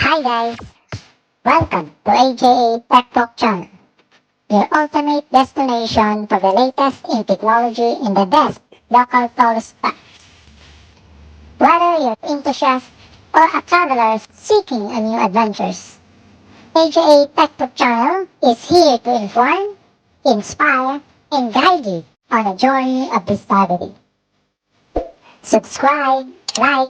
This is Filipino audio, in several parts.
Hi guys! Welcome to AJA Tech Talk channel, your ultimate destination for the latest in technology in the desk local tourist spot. Whether you're enthusiast or a traveler seeking a new adventures, AJA Tech Talk channel is here to inform, inspire, and guide you on a journey of discovery. Subscribe, like,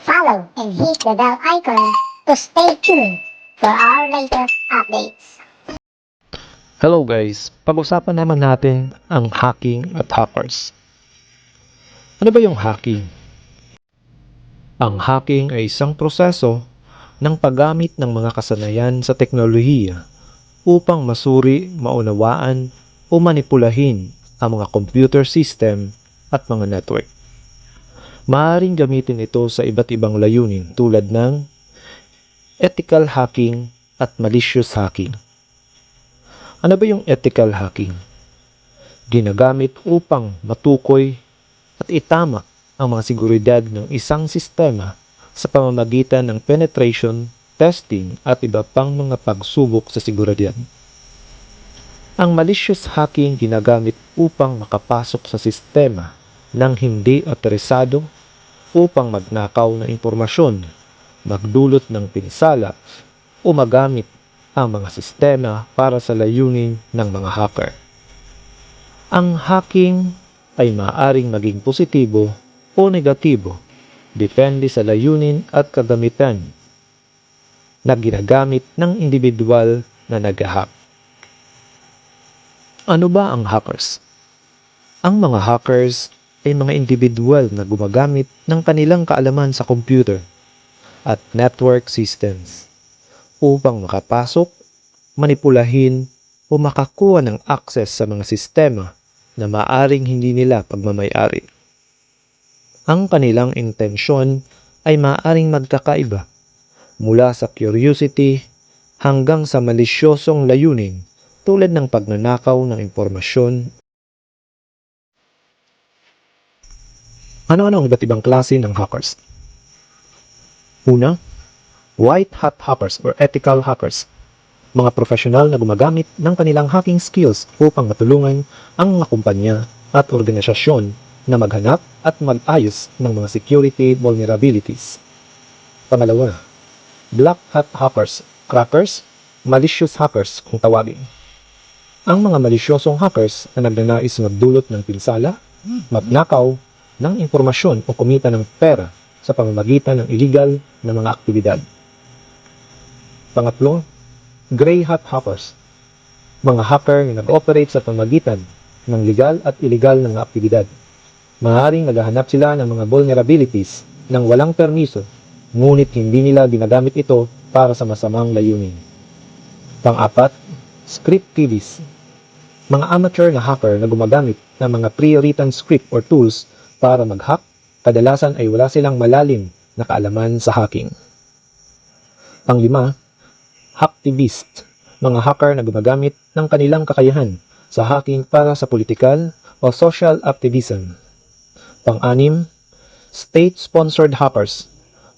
follow, and hit the bell icon to stay tuned for our latest updates. Hello guys, pag-usapan naman natin ang hacking at hackers. Ano ba yung hacking? Ang hacking ay isang proseso ng paggamit ng mga kasanayan sa teknolohiya upang masuri, maunawaan o manipulahin ang mga computer system at mga network. Maaaring gamitin ito sa iba't ibang layunin tulad ng ethical hacking at malicious hacking. Ano ba yung ethical hacking? Ginagamit upang matukoy at itama ang mga seguridad ng isang sistema sa pamamagitan ng penetration, testing at iba pang mga pagsubok sa seguridad. Ang malicious hacking ginagamit upang makapasok sa sistema ng hindi otorisado upang magnakaw ng impormasyon, magdulot ng pinsala o magamit ang mga sistema para sa layunin ng mga hacker. Ang hacking ay maaaring maging positibo o negatibo depende sa layunin at kagamitan na ginagamit ng individual na nag-hack. Ano ba ang hackers? Ang mga hackers ay mga individual na gumagamit ng kanilang kaalaman sa computer at network systems upang makapasok, manipulahin o makakuha ng access sa mga sistema na maaring hindi nila pagmamayari. Ang kanilang intensyon ay maaring magkakaiba mula sa curiosity hanggang sa malisyosong layunin tulad ng pagnanakaw ng impormasyon. Ano-ano ang iba't ibang klase ng hackers? Una, white hat hackers or ethical hackers. Mga profesional na gumagamit ng kanilang hacking skills upang matulungan ang mga kumpanya at organisasyon na maghanap at mag-ayos ng mga security vulnerabilities. Pangalawa, black hat hackers, crackers, malicious hackers kung tawagin. Ang mga malisyosong hackers na nagnanais magdulot ng pinsala, magnakaw ng impormasyon o kumita ng pera sa pamamagitan ng illegal na mga aktibidad. Pangatlo, gray hat hackers. Mga hacker na nag-operate sa pamamagitan ng legal at illegal na mga aktibidad. Maaaring naghahanap sila ng mga vulnerabilities ng walang permiso, ngunit hindi nila ginagamit ito para sa masamang layunin. Pang-apat, script kiddies. Mga amateur na hacker na gumagamit ng mga pre-written script or tools para mag-hack, kadalasan ay wala silang malalim na kaalaman sa hacking. Panglima, hacktivist, mga hacker na gumagamit ng kanilang kakayahan sa hacking para sa political o social activism. Pang-anim, state-sponsored hackers,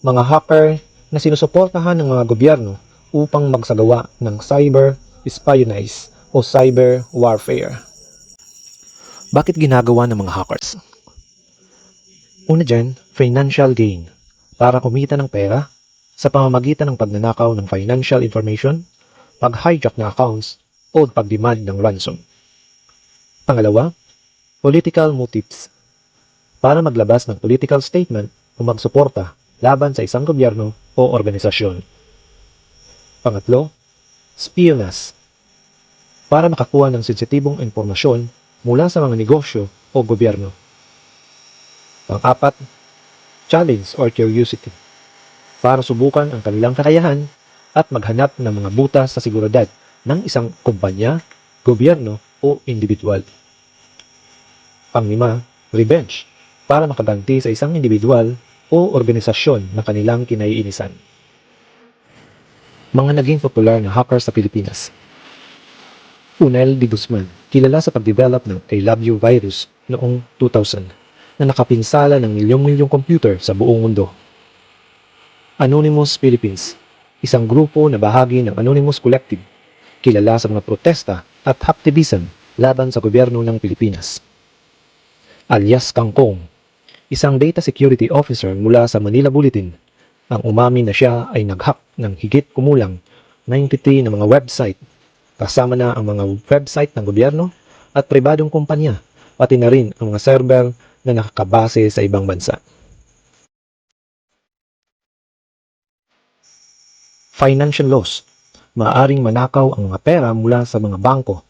mga hacker na sinusuportahan ng mga gobyerno upang magsagawa ng cyber espionage o cyber warfare. Bakit ginagawa ng mga hackers? Una dyan, financial gain. Para kumita ng pera sa pamamagitan ng pagnanakaw ng financial information, pag-hijack ng accounts, o pagdemand ng ransom. Pangalawa, political motives. Para maglabas ng political statement o magsuporta laban sa isang gobyerno o organisasyon. Pangatlo, spionage. Para makakuha ng sensitibong impormasyon mula sa mga negosyo o gobyerno. Pang-apat, challenge or curiosity. Para subukan ang kanilang kakayahan at maghanap ng mga butas sa seguridad ng isang kumpanya, gobyerno o individual. Panglima, revenge. Para makaganti sa isang individual o organisasyon na kanilang kinaiinisan. Mga naging popular na hacker sa Pilipinas. Unel de Guzman, kilala sa pag-develop ng I Love You virus noong 2000 na nakapinsala ng milyong-milyong computer sa buong mundo. Anonymous Philippines, isang grupo na bahagi ng Anonymous Collective, kilala sa mga protesta at activism laban sa gobyerno ng Pilipinas. Alias Kangkong, isang data security officer mula sa Manila Bulletin, ang umamin na siya ay nag-hack ng higit kumulang 93 na mga website, kasama na ang mga website ng gobyerno at pribadong kumpanya, pati na rin ang mga server na nakakabase sa ibang bansa. Financial loss. Maaring manakaw ang mga pera mula sa mga bangko,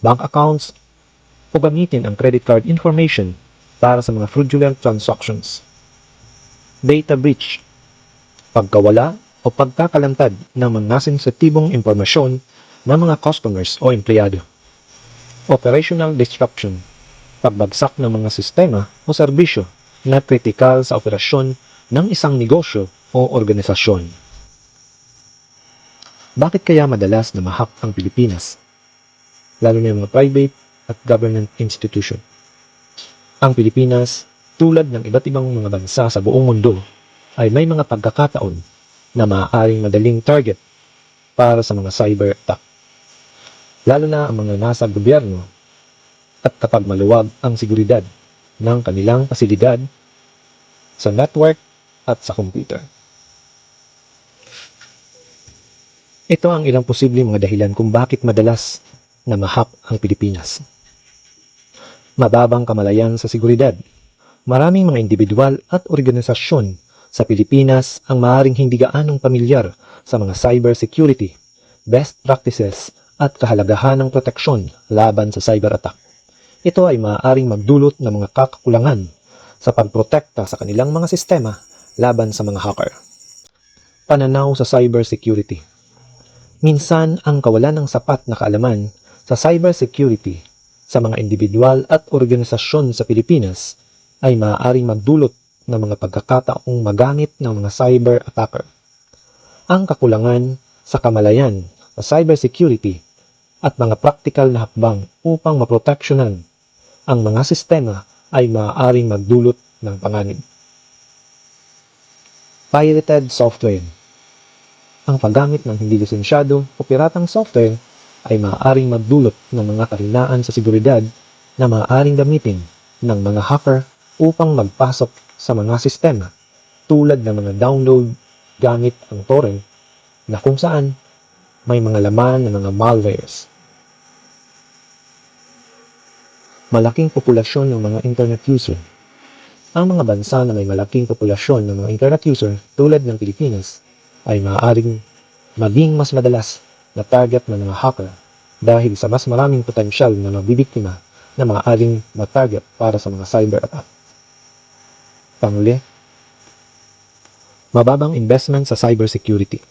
bank accounts, o gamitin ang credit card information para sa mga fraudulent transactions. Data breach. Pagkawala o pagkakalantad ng mga sensitibong impormasyon ng mga customers o empleyado. Operational disruption. Pagbagsak ng mga sistema o serbisyo na kritikal sa operasyon ng isang negosyo o organisasyon. Bakit kaya madalas na mahak ang Pilipinas? Lalo na yung mga private at government institution. Ang Pilipinas, tulad ng iba't ibang mga bansa sa buong mundo, ay may mga pagkakataon na maaaring madaling target para sa mga cyber attack. Lalo na ang mga nasa gobyerno at kapag maluwag ang seguridad ng kanilang pasilidad sa network at sa computer. Ito ang ilang posibleng mga dahilan kung bakit madalas na mahak ang Pilipinas. Mababang kamalayan sa seguridad. Maraming mga individual at organisasyon sa Pilipinas ang maaaring hindi gaanong pamilyar sa mga cyber security, best practices at kahalagahan ng proteksyon laban sa cyber attack. Ito ay maaaring magdulot ng mga kakakulangan sa pagprotekta sa kanilang mga sistema laban sa mga hacker. Pananaw sa cyber security. Minsan, ang kawalan ng sapat na kaalaman sa cybersecurity sa mga individual at organisasyon sa Pilipinas ay maaaring magdulot ng mga pagkakataong magamit ng mga cyber attacker. Ang kakulangan sa kamalayan sa cybersecurity at mga praktikal na hakbang upang maproteksyonan ang mga sistema ay maaaring magdulot ng panganib. Pirated software ang paggamit ng hindi lisensyado o piratang software ay maaaring magdulot ng mga kahinaan sa seguridad na maaaring gamitin ng mga hacker upang magpasok sa mga sistema tulad ng mga download gamit ang torrent na kung saan may mga laman ng mga malwares. Malaking populasyon ng mga internet user. Ang mga bansa na may malaking populasyon ng mga internet user tulad ng Pilipinas ay maaaring maging mas madalas na target ng mga hacker dahil sa mas maraming potensyal na mabibiktima na maaaring matarget para sa mga cyber attack. Panguli, mababang investment sa cybersecurity.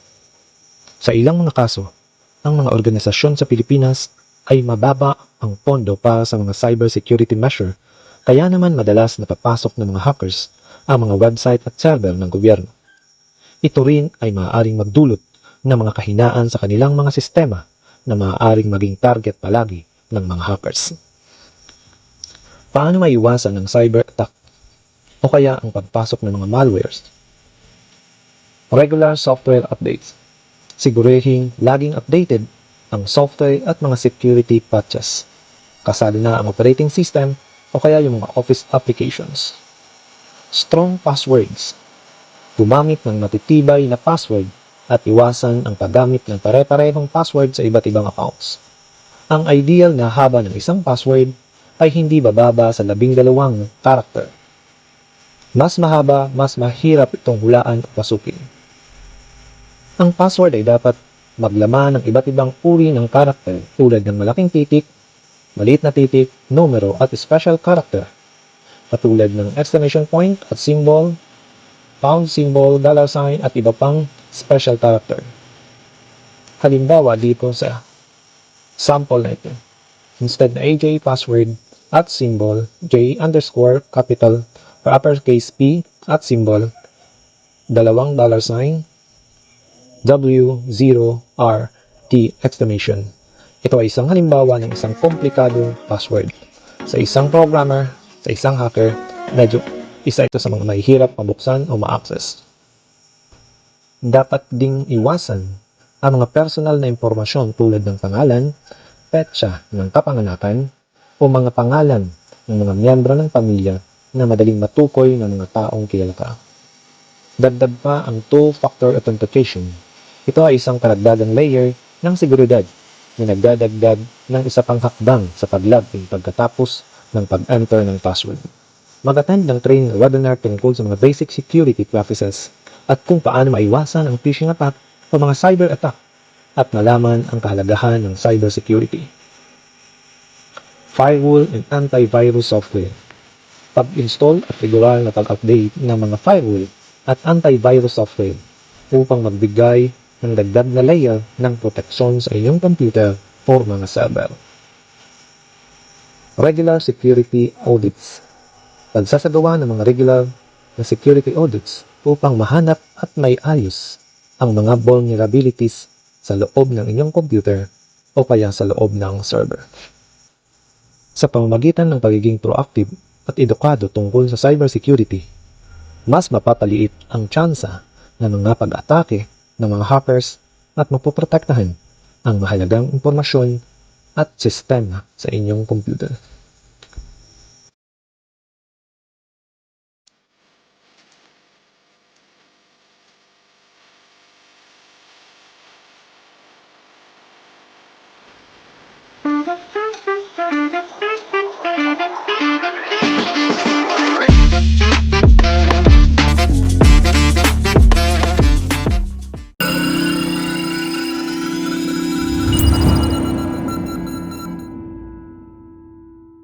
Sa ilang mga kaso, ang mga organisasyon sa Pilipinas ay mababa ang pondo para sa mga cybersecurity measure kaya naman madalas napapasok ng mga hackers ang mga website at server ng gobyerno. Ito rin ay maaaring magdulot ng mga kahinaan sa kanilang mga sistema na maaaring maging target palagi ng mga hackers. Paano maiwasan ng cyber attack o kaya ang pagpasok ng mga malwares? Regular software updates. Sigurihing laging updated ang software at mga security patches. Kasali na ang operating system o kaya yung mga office applications. Strong passwords gumamit ng matitibay na password at iwasan ang paggamit ng pare-parehong password sa iba't ibang accounts. Ang ideal na haba ng isang password ay hindi bababa sa labing dalawang karakter. Mas mahaba, mas mahirap itong hulaan o pasukin. Ang password ay dapat maglaman ng iba't ibang uri ng karakter tulad ng malaking titik, maliit na titik, numero at special character katulad ng exclamation point at symbol pound symbol, dollar sign, at iba pang special character. Halimbawa dito sa sample na ito. Instead na AJ password at symbol, J underscore capital or uppercase P at symbol, dalawang dollar sign, W, 0, R, T, exclamation. Ito ay isang halimbawa ng isang komplikadong password. Sa isang programmer, sa isang hacker, medyo isa ito sa mga mahihirap mabuksan o ma-access. dapat ding iwasan ang mga personal na impormasyon tulad ng pangalan, petsa ng kapanganakan, o mga pangalan ng mga miyembro ng pamilya na madaling matukoy ng mga taong kilala ka. Dagdag pa ang two-factor authentication. Ito ay isang karagdagang layer ng seguridad na nagdadagdag ng isa pang hakbang sa paglogin pagkatapos ng pag-enter ng password. Mag-attend ng training webinar tungkol sa mga basic security practices at kung paano maiwasan ang phishing attack o mga cyber attack at malaman ang kahalagahan ng cybersecurity. Firewall and antivirus software. Pag-install at regular na pag-update ng mga firewall at antivirus software upang magbigay ng dagdag na layer ng proteksyon sa inyong computer o mga server. Regular security audits. Pagsasagawa ng mga regular na security audits upang mahanap at may ang mga vulnerabilities sa loob ng inyong computer o kaya sa loob ng server. Sa pamamagitan ng pagiging proactive at edukado tungkol sa cybersecurity, mas mapapaliit ang tsansa na mga pag-atake ng mga hackers at mapoprotektahan ang mahalagang impormasyon at sistema sa inyong computer.